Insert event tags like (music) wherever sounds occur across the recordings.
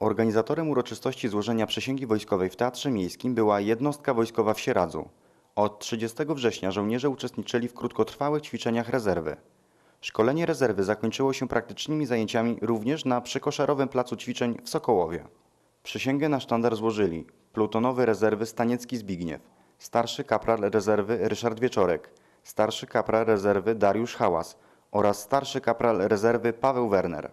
Organizatorem uroczystości złożenia przysięgi wojskowej w Teatrze Miejskim była jednostka wojskowa w Sieradzu. Od 30 września żołnierze uczestniczyli w krótkotrwałych ćwiczeniach rezerwy. Szkolenie rezerwy zakończyło się praktycznymi zajęciami również na przykoszarowym placu ćwiczeń w Sokołowie. Przysięgę na sztandar złożyli plutonowy rezerwy Staniecki Zbigniew, starszy kapral rezerwy Ryszard Wieczorek, starszy kapral rezerwy Dariusz Hałas oraz starszy kapral rezerwy Paweł Werner.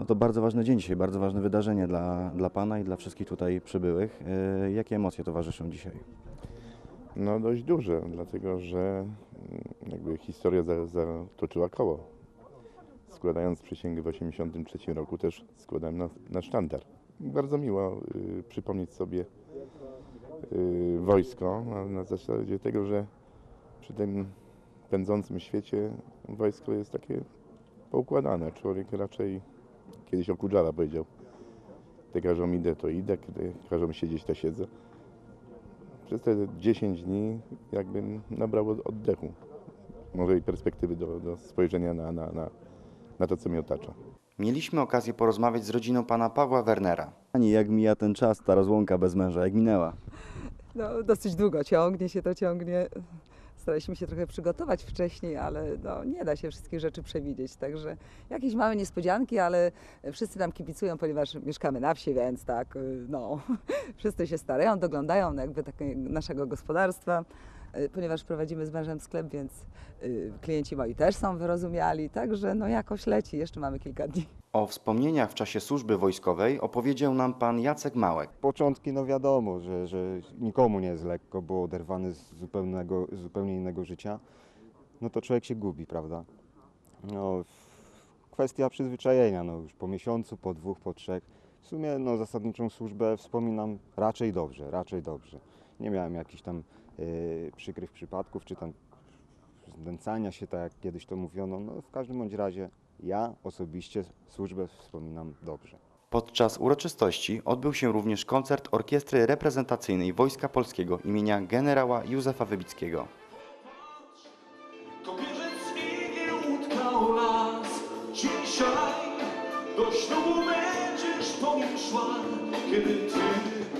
No to bardzo ważny dzień dzisiaj, bardzo ważne wydarzenie dla, dla Pana i dla wszystkich tutaj przybyłych. Yy, jakie emocje towarzyszą dzisiaj? No dość duże, dlatego że mm, jakby historia za- zatoczyła koło. Składając przysięgę w 1983 roku też składałem na, na sztandar. Bardzo miło y, przypomnieć sobie y, wojsko na zasadzie tego, że przy tym pędzącym świecie wojsko jest takie poukładane. Człowiek raczej, kiedyś Okudżala powiedział, gdy każą idę, to idę, kiedy każą siedzieć, to siedzę przez te 10 dni jakbym nabrał od- oddechu. Może i perspektywy do, do spojrzenia na, na, na, na to, co mnie otacza. Mieliśmy okazję porozmawiać z rodziną pana Pawła Wernera. Pani, jak mija ten czas, ta rozłąka bez męża, jak minęła? No, dosyć długo ciągnie się to, ciągnie. Staraliśmy się trochę przygotować wcześniej, ale no, nie da się wszystkich rzeczy przewidzieć. Także jakieś małe niespodzianki, ale wszyscy nam kibicują, ponieważ mieszkamy na wsi, więc tak, y, no, (laughs) wszyscy się starają, doglądają jakby takie naszego gospodarstwa. y, Ponieważ prowadzimy z mężem sklep, więc y, klienci moi też są wyrozumiali, także no jakoś leci, jeszcze mamy kilka dni. O wspomnieniach w czasie służby wojskowej opowiedział nam pan Jacek Małek. Początki, no wiadomo, że, że nikomu nie jest lekko, bo oderwany z zupełnego, zupełnie innego życia, no to człowiek się gubi, prawda? No, kwestia przyzwyczajenia, no już po miesiącu, po dwóch, po trzech. W sumie no, zasadniczą służbę wspominam raczej dobrze, raczej dobrze. Nie miałem jakichś tam yy, przykrych przypadków, czy tam znęcania się, tak jak kiedyś to mówiono. No, w każdym bądź razie ja osobiście służbę wspominam dobrze. Podczas uroczystości odbył się również koncert Orkiestry Reprezentacyjnej Wojska Polskiego imienia generała Józefa Wybickiego. Dzisiaj do ślubu będziesz po nim szła Kiedy ty